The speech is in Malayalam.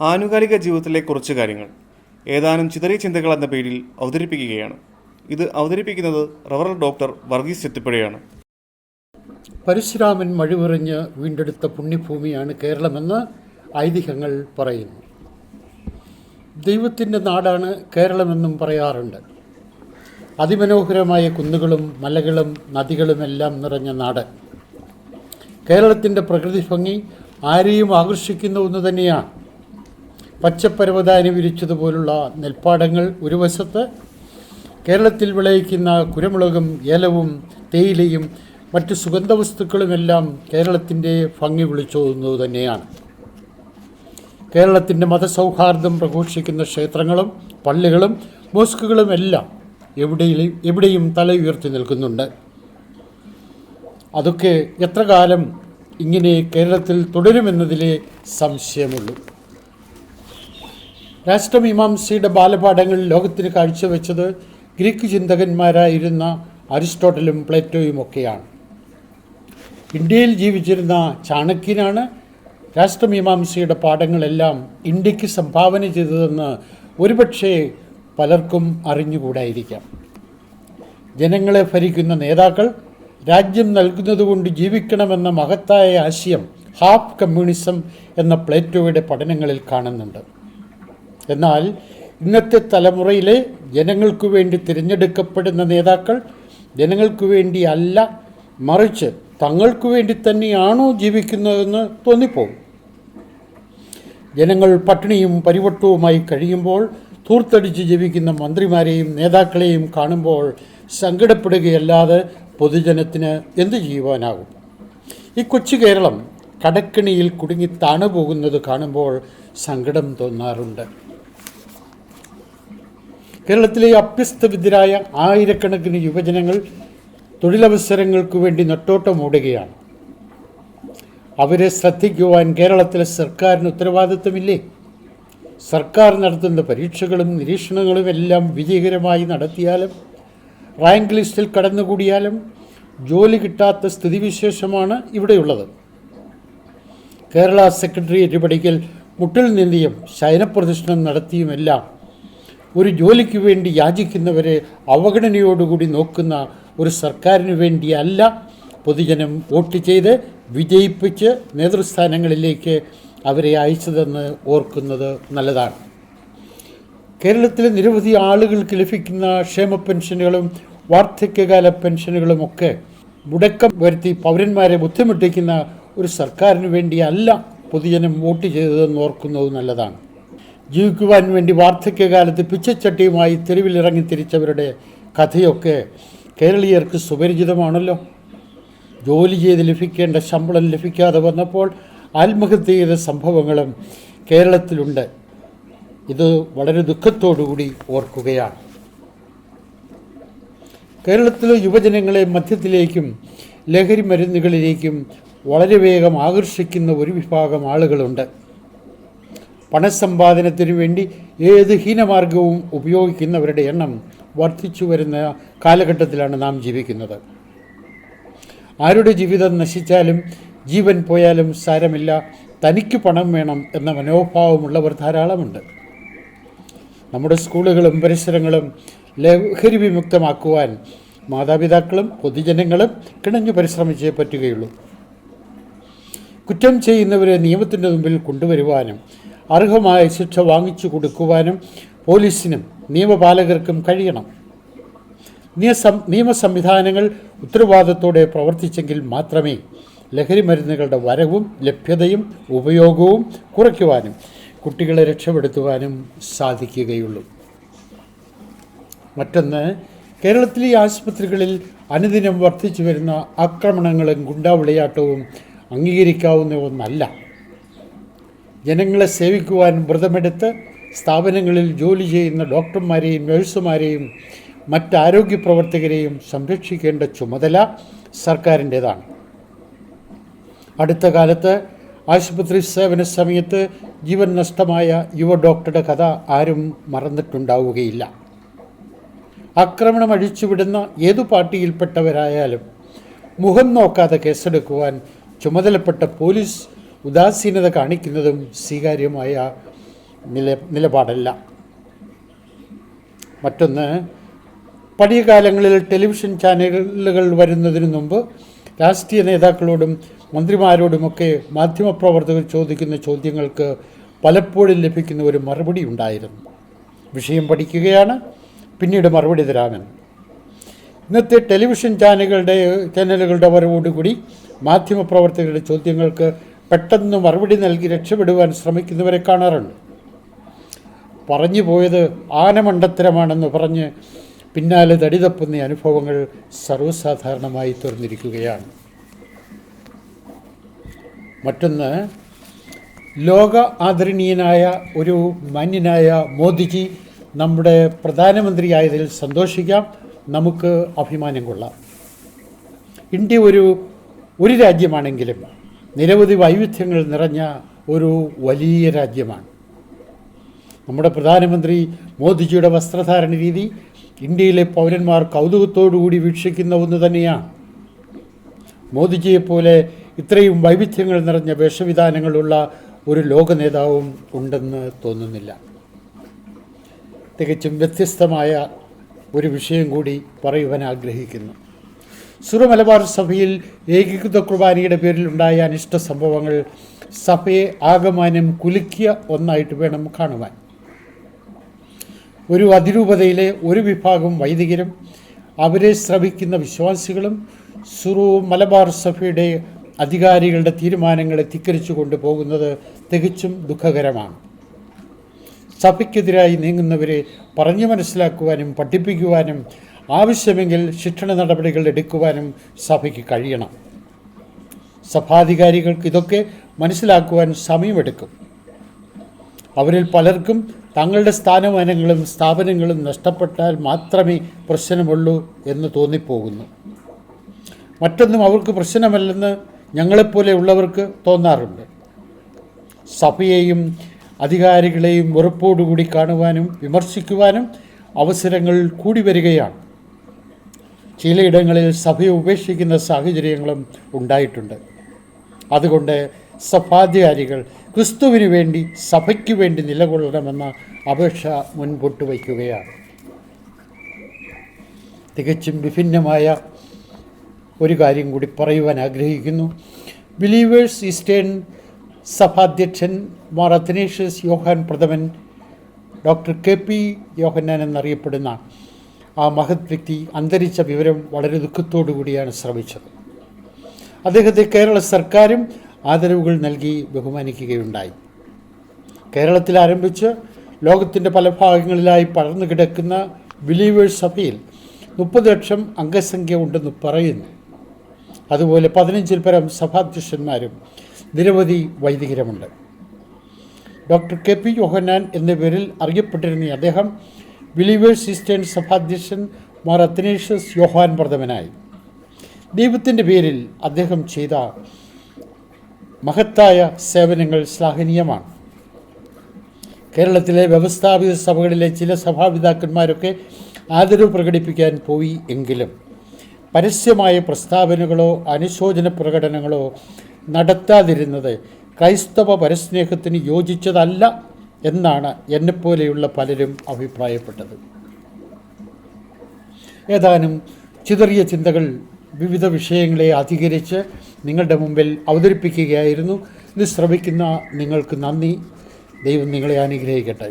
ആനുകാലിക ജീവിതത്തിലെ കുറച്ച് കാര്യങ്ങൾ ഏതാനും ചിതറിയ ചിന്തകൾ എന്ന പേരിൽ അവതരിപ്പിക്കുകയാണ്. ഇത് അവതരിപ്പിക്കുന്നത് റവറൽ ഡോക്ടർ വർഗീസ് ചെത്തിപ്പുഴയാണ്. പരശുരാമൻ മഴുവെറിഞ്ഞ് വീണ്ടെടുത്ത പുണ്യഭൂമിയാണ് കേരളമെന്ന് ഐതിഹ്യങ്ങൾ പറയുന്നു. ദൈവത്തിന്റെ നാടാണ് കേരളമെന്നും പറയാറുണ്ട്. അതിമനോഹരമായ കുന്നുകളും മലകളും നദികളുമെല്ലാം നിറഞ്ഞ നാട് കേരളത്തിന്റെ പ്രകൃതി ഭംഗി ആരെയും ആകർഷിക്കുന്ന ഒന്ന് തന്നെയാണ്. പച്ചപ്പരവതാനി അനുവരിച്ചതുപോലുള്ള നെൽപ്പാടങ്ങൾ ഒരു വശത്ത് കേരളത്തിൽ വിളയിക്കുന്ന കുരുമുളകും ഏലവും തേയിലയും മറ്റ് സുഗന്ധവസ്തുക്കളുമെല്ലാം കേരളത്തിന്റെ ഭംഗി വിളിച്ചോതുന്നത് തന്നെയാണ്. കേരളത്തിന്റെ മതസൗഹാർദ്ദം പ്രഘോഷിക്കുന്ന ക്ഷേത്രങ്ങളും പള്ളികളും മോസ്കുകളും എല്ലാം എവിടെയും എവിടെയും തല ഉയർത്തി നിൽക്കുന്നുണ്ട്. അതൊക്കെ എത്ര കാലം ഇങ്ങനെ കേരളത്തിൽ തുടരുമെന്നതിലെ സംശയമുള്ളൂ. രാഷ്ട്രമീമാംസയുടെ ബാലപാഠങ്ങൾ ലോകത്തിന് കാഴ്ചവെച്ചത് ഗ്രീക്ക് ചിന്തകന്മാരായിരുന്ന അരിസ്റ്റോട്ടലും പ്ലേറ്റോയും ഒക്കെയാണ് ഇന്ത്യയിൽ ജീവിച്ചിരുന്ന ചാണക്യനാണ് രാഷ്ട്രമീമാംസയുടെ പാഠങ്ങളെല്ലാം ഇന്ത്യയ്ക്ക് സംഭാവന ചെയ്തതെന്ന് ഒരുപക്ഷെ പലർക്കും അറിഞ്ഞുകൂടായിരിക്കാം. ജനങ്ങളെ ഭരിക്കുന്ന നേതാക്കൾ രാജ്യം നൽകുന്നതുകൊണ്ട് ജീവിക്കണമെന്ന മഹത്തായ ആശയം ഹാഫ് കമ്മ്യൂണിസം എന്ന പ്ലേറ്റോയുടെ പഠനങ്ങളിൽ കാണുന്നുണ്ട്. എന്നാൽ ഇന്നത്തെ തലമുറയിലെ ജനങ്ങൾക്കു വേണ്ടി തിരഞ്ഞെടുക്കപ്പെടുന്ന നേതാക്കൾ ജനങ്ങൾക്കു വേണ്ടി അല്ല മറിച്ച് തങ്ങൾക്കു വേണ്ടി തന്നെയാണോ ജീവിക്കുന്നതെന്ന് തോന്നിപ്പോകും. ജനങ്ങൾ പട്ടിണിയും പരിവട്ടവുമായി കഴിയുമ്പോൾ തൂർത്തടിച്ച് ജീവിക്കുന്ന മന്ത്രിമാരെയും നേതാക്കളെയും കാണുമ്പോൾ സങ്കടപ്പെടുകയല്ലാതെ പൊതുജനത്തിന് എന്ത് ചെയ്യുവാനാകും? ഈ കൊച്ചു കേരളം കടക്കിണിയിൽ കുടുങ്ങി താണുപോകുന്നത് കാണുമ്പോൾ സങ്കടം തോന്നാറുണ്ട്. കേരളത്തിലെ അഭ്യസ്തവിദ്യരായ ആയിരക്കണക്കിന് യുവജനങ്ങൾ തൊഴിലവസരങ്ങൾക്ക് വേണ്ടി നെട്ടോട്ടമോടുകയാണ് അവരെ ശ്രദ്ധിക്കുവാൻ കേരളത്തിലെ സർക്കാരിന് ഉത്തരവാദിത്വമില്ലേ? സർക്കാർ നടത്തുന്ന പരീക്ഷകളും നിരീക്ഷണങ്ങളും എല്ലാം വിജയകരമായി നടത്തിയാലും റാങ്ക് ലിസ്റ്റിൽ കടന്നുകൂടിയാലും ജോലി കിട്ടാത്ത സ്ഥിതിവിശേഷമാണ് ഇവിടെയുള്ളത്. കേരള സെക്രട്ടേറിയറ്റ് പഠിക്കൽ മുട്ടിൽ നിന്നിയും ശയനപ്രദർശനം നടത്തിയുമെല്ലാം ഒരു ജോലിക്ക് വേണ്ടി യാചിക്കുന്നവരെ അവഗണനയോടുകൂടി നോക്കുന്ന ഒരു സർക്കാരിന് വേണ്ടിയല്ല പൊതുജനം വോട്ട് ചെയ്ത് വിജയിപ്പിച്ച് നേതൃസ്ഥാനങ്ങളിലേക്ക് അവരെ അയച്ചതെന്ന് ഓർക്കുന്നത് നല്ലതാണ്. കേരളത്തിലെ നിരവധി ആളുകൾക്ക് ലഭിക്കുന്ന ക്ഷേമ പെൻഷനുകളും വാർദ്ധക്യകാല പെൻഷനുകളും ഒക്കെ മുടക്കം വരുത്തി പൗരന്മാരെ ബുദ്ധിമുട്ടിക്കുന്ന ഒരു സർക്കാരിന് വേണ്ടിയല്ല പൊതുജനം വോട്ട് ചെയ്തതെന്ന് ഓർക്കുന്നത് നല്ലതാണ്. ജീവിക്കുവാൻ വേണ്ടി വാർദ്ധക്യകാലത്ത് പിച്ചച്ചട്ടിയുമായി തെരുവിലിറങ്ങി തിരിച്ചവരുടെ കഥയൊക്കെ കേരളീയർക്ക് സുപരിചിതമാണല്ലോ. ജോലി ചെയ്ത് ലഭിക്കേണ്ട ശമ്പളം ലഭിക്കാതെ വന്നപ്പോൾ ആത്മഹത്യ ചെയ്ത സംഭവങ്ങളും കേരളത്തിലുണ്ട്. ഇത് വളരെ ദുഃഖത്തോടുകൂടി ഓർക്കുകയാണ്. കേരളത്തിലെ യുവജനങ്ങളെ മധ്യത്തിലേക്കും ലഹരി മരുന്നുകളിലേക്കും വളരെ വേഗം ആകർഷിക്കുന്ന ഒരു വിഭാഗം ആളുകളുണ്ട്. പണസമ്പാദനത്തിനു വേണ്ടി ഏത് ഹീനമാർഗവും ഉപയോഗിക്കുന്നവരുടെ എണ്ണം വർദ്ധിച്ചു വരുന്ന കാലഘട്ടത്തിലാണ് നാം ജീവിക്കുന്നത്. ആരുടെ ജീവിതം നശിച്ചാലും ജീവൻ പോയാലും സാരമില്ല. തനിക്ക് പണം വേണം എന്ന മനോഭാവമുള്ളവർ ധാരാളമുണ്ട്. നമ്മുടെ സ്കൂളുകളും പരിസരങ്ങളും ലഹരി വിമുക്തമാക്കുവാൻ മാതാപിതാക്കളും പൊതുജനങ്ങളും കിണഞ്ഞു പരിശ്രമിച്ചേ പറ്റുകയുള്ളൂ. കുറ്റം ചെയ്യുന്നവരെ നിയമത്തിന്റെ മുമ്പിൽ കൊണ്ടുവരുവാനും അർഹമായ ശിക്ഷ വാങ്ങിച്ചു കൊടുക്കുവാനും പോലീസിനും നിയമപാലകർക്കും കഴിയണം. നിയമ സംവിധാനങ്ങൾ ഉത്തരവാദിത്തോടെ പ്രവർത്തിച്ചെങ്കിൽ മാത്രമേ ലഹരി മരുന്നുകളുടെ വരവും ലഭ്യതയും ഉപയോഗവും കുറയ്ക്കുവാനും കുട്ടികളെ രക്ഷപ്പെടുത്തുവാനും സാധിക്കുകയുള്ളൂ. മറ്റൊന്ന് കേരളത്തിലെ ആശുപത്രികളിൽ അനുദിനം വർദ്ധിച്ചു വരുന്ന ആക്രമണങ്ങളും ഗുണ്ടാവിളയാട്ടവും അംഗീകരിക്കാവുന്ന ഒന്നല്ല ജനങ്ങളെ സേവിക്കുവാൻ വ്രതമെടുത്ത് സ്ഥാപനങ്ങളിൽ ജോലി ചെയ്യുന്ന ഡോക്ടർമാരെയും നഴ്സുമാരെയും മറ്റാരോഗ്യ പ്രവർത്തകരെയും സംരക്ഷിക്കേണ്ട ചുമതല സർക്കാരിന്റേതാണ്. അടുത്ത കാലത്ത് ആശുപത്രി സേവന സമയത്ത് ജീവൻ നഷ്ടമായ യുവ ഡോക്ടറുടെ കഥ ആരും മറന്നിട്ടുണ്ടാവുകയില്ല. ആക്രമണം അഴിച്ചുവിടുന്ന ഏതു പാർട്ടിയിൽപ്പെട്ടവരായാലും മുഖം നോക്കാതെ കേസെടുക്കുവാൻ ചുമതലപ്പെട്ട പോലീസ് ഉദാസീനത കാണിക്കുന്നതും സ്വീകാര്യമായ നില നിലപാടല്ല. മറ്റൊന്ന് പഴയ കാലങ്ങളിൽ ടെലിവിഷൻ ചാനലുകൾ വരുന്നതിന് മുമ്പ് രാഷ്ട്രീയ നേതാക്കളോടും മന്ത്രിമാരോടുമൊക്കെ മാധ്യമപ്രവർത്തകർ ചോദിക്കുന്ന ചോദ്യങ്ങൾക്ക് പലപ്പോഴും ലഭിക്കുന്ന ഒരു മറുപടി ഉണ്ടായിരുന്നു. വിഷയം പഠിക്കുകയാണ് പിന്നീട് മറുപടി തരാമെന്ന്. ഇന്നത്തെ ടെലിവിഷൻ ചാനലുകളുടെ ചാനലുകളുടെ വരവോടുകൂടി മാധ്യമപ്രവർത്തകരുടെ ചോദ്യങ്ങൾക്ക് പെട്ടെന്ന് മറുപടി നൽകി രക്ഷപ്പെടുവാൻ ശ്രമിക്കുന്നവരെ കാണാറുണ്ട്. പറഞ്ഞു പോയത് ആനമണ്ടത്തരമാണെന്ന് പറഞ്ഞ് പിന്നാലെ തടി തപ്പുന്ന അനുഭവങ്ങൾ സർവസാധാരണമായി തീർന്നിരിക്കുകയാണ് മറ്റൊന്ന് ലോക ആദരണീയനായ ഒരു മാന്യനായ മോദിജി നമ്മുടെ പ്രധാനമന്ത്രിയായതിൽ സന്തോഷിക്കാം. നമുക്ക് അഭിമാനം കൊള്ളാം. ഇന്ത്യ ഒരു ഒരു രാജ്യമാണെങ്കിലും നിരവധി വൈവിധ്യങ്ങൾ നിറഞ്ഞ ഒരു വലിയ രാജ്യമാണ്. നമ്മുടെ പ്രധാനമന്ത്രി മോദിജിയുടെ വസ്ത്രധാരണ രീതി ഇന്ത്യയിലെ പൗരന്മാർ കൗതുകത്തോടുകൂടി വീക്ഷിക്കുന്ന ഒന്ന് തന്നെയാണ്. മോദിജിയെപ്പോലെ ഇത്രയും വൈവിധ്യങ്ങൾ നിറഞ്ഞ വേഷവിധാനങ്ങളുള്ള ഒരു ലോക നേതാവും ഉണ്ടെന്ന് തോന്നുന്നില്ല. തികച്ചും വ്യത്യസ്തമായ ഒരു വിഷയം കൂടി പറയുവാൻ ആഗ്രഹിക്കുന്നു. സുറ മലബാർ സഭയിൽ ഏകീകൃത കുർബാനയുടെ പേരിൽ ഉണ്ടായ അനിഷ്ട സംഭവങ്ങൾ സഭയെ ആകമാനം കുലുക്കിയ ഒന്നായിട്ട് വേണം കാണുവാൻ. ഒരു അതിരൂപതയിലെ ഒരു വിഭാഗം വൈദികരും അവരെ ശ്രവിക്കുന്ന വിശ്വാസികളും സുറു മലബാർ സഭയുടെ അധികാരികളുടെ തീരുമാനങ്ങളെ ധിക്കരിച്ചു കൊണ്ടുപോകുന്നത് തികച്ചും ദുഃഖകരമാണ്. സഭയ്ക്കെതിരായി നീങ്ങുന്നവരെ പറഞ്ഞു മനസ്സിലാക്കുവാനും പഠിപ്പിക്കുവാനും ആവശ്യമെങ്കിൽ ശിക്ഷണ നടപടികൾ എടുക്കുവാനും സഭയ്ക്ക് കഴിയണം. സഭാധികാരികൾക്ക് ഇതൊക്കെ മനസ്സിലാക്കുവാൻ സമയമെടുക്കും. അവരിൽ പലർക്കും തങ്ങളുടെ സ്ഥാനമാനങ്ങളും സ്ഥാപനങ്ങളും നഷ്ടപ്പെട്ടാൽ മാത്രമേ പ്രശ്നമുള്ളൂ എന്ന് തോന്നിപ്പോകുന്നു. മറ്റൊന്നും അവർക്ക് പ്രശ്നമല്ലെന്ന് ഞങ്ങളെപ്പോലെ ഉള്ളവർക്ക് തോന്നാറുണ്ട്. സഭയെയും അധികാരികളെയും വെറുപ്പോടുകൂടി കാണുവാനും വിമർശിക്കുവാനും അവസരങ്ങൾ കൂടി വരികയാണ്. ചിലയിടങ്ങളിൽ സഭയെ ഉപേക്ഷിക്കുന്ന സാഹചര്യങ്ങളും ഉണ്ടായിട്ടുണ്ട്. അതുകൊണ്ട് സഭാധികാരികൾ ക്രിസ്തുവിന് വേണ്ടി സഭയ്ക്ക് വേണ്ടി നിലകൊള്ളണമെന്ന അപേക്ഷ മുൻപോട്ട് വയ്ക്കുകയാണ്. തികച്ചും വിഭിന്നമായ ഒരു കാര്യം കൂടി പറയുവാൻ ആഗ്രഹിക്കുന്നു. ബിലീവേഴ്സ് ഈസ്റ്റേൺ സഭാധ്യക്ഷൻ മാർ അത്തനേഷ്യസ് യോഹാൻ പ്രഥമൻ ഡോക്ടർ കെ പി യോഹന്നാൻ എന്നറിയപ്പെടുന്ന ആ മഹത് വ്യക്തി അന്തരിച്ച വിവരം വളരെ ദുഃഖത്തോടു കൂടിയാണ് ശ്രമിച്ചത്. അദ്ദേഹത്തെ കേരള സർക്കാരും ആദരവുകൾ നൽകി ബഹുമാനിക്കുകയുണ്ടായി. കേരളത്തിൽ ആരംഭിച്ച് ലോകത്തിന്റെ പല ഭാഗങ്ങളിലായി പടർന്നു കിടക്കുന്ന ബിലീവേഴ്സ് സഭയിൽ മുപ്പത് ലക്ഷം അംഗസംഖ്യ ഉണ്ടെന്ന് പറയുന്നു. അതുപോലെ പതിനഞ്ചിൽ പരം സഭാധ്യക്ഷന്മാരും നിരവധി വൈദികരമുണ്ട്. ഡോക്ടർ കെ പി യോഹന്നാൻ എന്ന പേരിൽ അറിയപ്പെട്ടിരുന്ന അദ്ദേഹം ബിലീവേഴ്സ് ഈസ്റ്റേൺ സഭാധ്യക്ഷൻ മാർ അത്തനേഷ്യസ് യോഹാൻ പ്രഥമനായി. ദൈവത്തിന്റെ പേരിൽ അദ്ദേഹം ചെയ്ത മഹത്തായ സേവനങ്ങൾ ശ്ലാഘനീയമാണ്. കേരളത്തിലെ വ്യവസ്ഥാപിത സഭകളിലെ ചില സഭാപിതാക്കന്മാരൊക്കെ ആദരവ് പ്രകടിപ്പിക്കാൻ പോയി എങ്കിലും പരസ്യമായ പ്രസ്താവനകളോ അനുശോചന പ്രകടനങ്ങളോ നടത്താതിരുന്നത് ക്രൈസ്തവ പരസ്നേഹത്തിന് യോജിച്ചതല്ല. എന്നാണ് എന്നെപ്പോലെയുള്ള പലരും അഭിപ്രായപ്പെട്ടത്. ഏതാനും ചിതറിയ ചിന്തകൾ വിവിധ വിഷയങ്ങളെ അധികരിച്ച് നിങ്ങളുടെ മുമ്പിൽ അവതരിപ്പിക്കുകയായിരുന്നു. ഇത് ശ്രമിക്കുന്ന നിങ്ങൾക്ക് നന്ദി. ദൈവം നിങ്ങളെ അനുഗ്രഹിക്കട്ടെ.